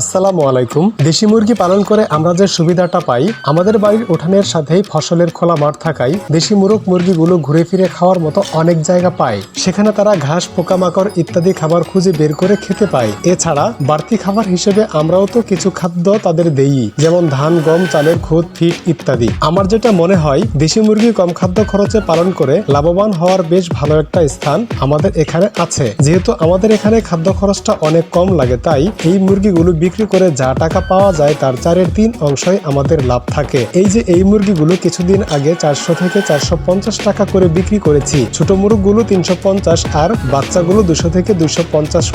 আসসালামু আলাইকুম। দেশি মুরগি পালন করে আমরা যে সুবিধাটা পাই, আমাদের বাড়ির উঠানের সাথেই ফসলের খোলা মাঠ থাকায় দেশি মুরগ মুরগিগুলো ঘুরে ফিরে খাওয়ার মতো অনেক জায়গা পায়। সেখানে তারা ঘাস, পোকামাকড় ইত্যাদি খাবার খুঁজে বের করে খেতে পায়। এছাড়া বাড়তি খাবার হিসেবে আমরাও তো কিছু খাদ্য তাদের দেই, যেমন ধান, গম, চালের খুদ, ফিট ইত্যাদি। আমার যেটা মনে হয়, দেশি মুরগি কম খাদ্য খরচে পালন করে লাভবান হওয়ার বেশ ভালো একটা স্থান আমাদের এখানে আছে। যেহেতু আমাদের এখানে খাদ্য খরচটা অনেক কম লাগে, তাই এই মুরগিগুলো বিক্রি করে যা টাকা পাওয়া যায় তার চারের তিন অংশই আমাদের লাভ থাকে। এই যে এই মুরগিগুলো কিছুদিন আগে চারশো থেকে চারশো পঞ্চাশ টাকা করে বিক্রি করেছি। ছোট মুরগগুলো তিনশো পঞ্চাশ আর বাচ্চাগুলো দুশো থেকে দুশো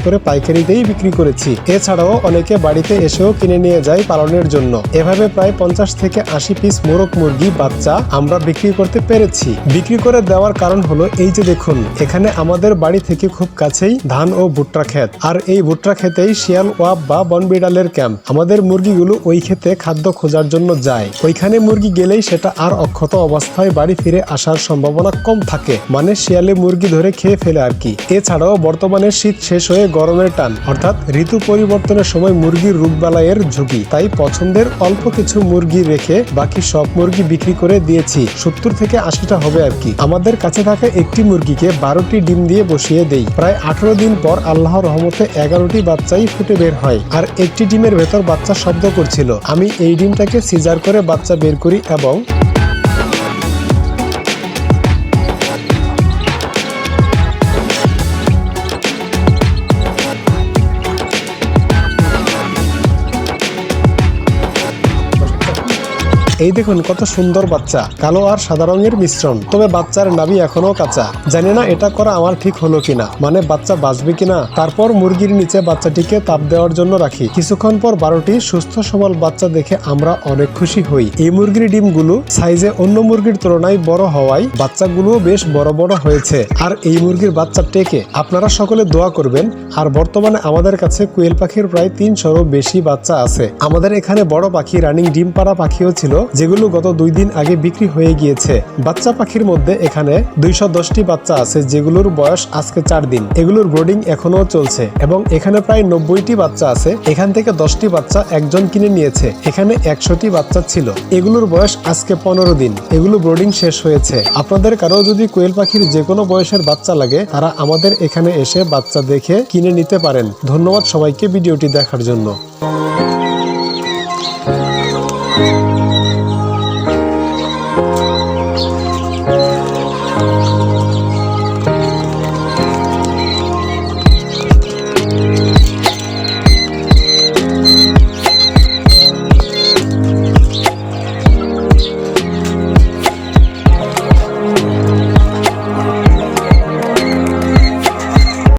করে পাইকারিতেই বিক্রি করেছি। এছাড়াও অনেকে বাড়িতে এসেও কিনে নিয়ে যায় পালনের জন্য। এভাবে প্রায় পঞ্চাশ থেকে আশি পিস মোরগ মুরগি, বাচ্চা আমরা বিক্রি করতে পেরেছি। বিক্রি করে দেওয়ার কারণ হলো এই যে দেখুন, এখানে আমাদের বাড়ি থেকে খুব কাছেই ধান ও ভুট্টা ক্ষেত। আর এই ভুট্টা খেতেই শিয়াল, ওয়াব বা বনবিড়ালের ক্যাম্প। আমাদের মুরগিগুলো ওই খেতে খাদ্য খোঁজার জন্য যায়। ওইখানে মুরগি গেলেই সেটা আর অক্ষত অবস্থায় বাড়ি ফিরে আসার সম্ভাবনা কম থাকে। মানে শিয়ালে মুরগি ধরে খেয়ে ফেলে আর কি। এছাড়াও বর্তমানে শীত শেষ হয়ে গরমের টান। অর্থাৎ ঋতু পরিবর্তনের সময় মুরগির রোগবালাইয়ের ঝুঁকি। তাই পছন্দের অল্প কিছু মুরগি রেখে বাকি সব মুরগি বিক্রি করে দিয়েছি। সত্তর থেকে আশিটা হবে আর কি। আমাদের কাছে থাকা একটি মুরগিকে বারোটি ডিম দিয়ে বসিয়ে দেই। প্রায় আঠারো দিন পর আল্লাহর রহমতে এগারোটি বাচ্চাই ফুটে বের হয়। আর একটি ডিমের ভেতর বাচ্চা শব্দ করছিল। আমি এই ডিমটাকে সিজার করে বাচ্চা বের করি এবং এই দেখুন কত সুন্দর বাচ্চা। কালো আর সাদা রঙের মিশ্রণ। তবে বাচ্চার নাভি এখনও কাঁচা। জানি না এটা করা আমার ঠিক হলো কিনা। মানে বাচ্চা বাঁচবে কিনা? তারপর মুরগির নিচে বাচ্চাটিকে তাপ দেওয়ার জন্য রাখি। কিছুক্ষণ পর বারোটি সুস্থ সবল বাচ্চা দেখে আমরা অনেক খুশি হই। এই মুরগির ডিমগুলো সাইজে অন্য মুরগির তুলনায় বড় হওয়ায় বাচ্চাগুলো বেশ বড় বড় হয়েছে। আর এই মুরগির বাচ্চা টেকে। আপনারা সকলে দোয়া করবেন। আর বর্তমানে আমাদের কাছে কুয়েল পাখির প্রায় তিনশোরও বেশি বাচ্চা আছে। আমাদের এখানে বড় পাখি রানিং ডিম পাড়া পাখিও ছিল। যেগুলো গত দুই দিন আগে বিক্রি হয়ে গিয়েছে। বাচ্চা পাখির মধ্যে এখানে দুইশো দশটি বাচ্চা আছে, যেগুলোর বয়স আজকে চার দিন। এগুলোর ব্রোডিং এখনও চলছে এবং এখানে প্রায় নব্বইটি বাচ্চা আছে। এখান থেকে দশটি বাচ্চা একজন কিনে নিয়েছে। এখানে একশোটি বাচ্চা ছিল। এগুলোর বয়স আজকে পনেরো দিন। এগুলো ব্রোডিং শেষ হয়েছে। আপনাদের কারও যদি কোয়েল পাখির যে কোনো বয়সের বাচ্চা লাগে, তারা আমাদের এখানে এসে বাচ্চা দেখে কিনে নিতে পারেন। ধন্যবাদ সবাইকে ভিডিওটি দেখার জন্য।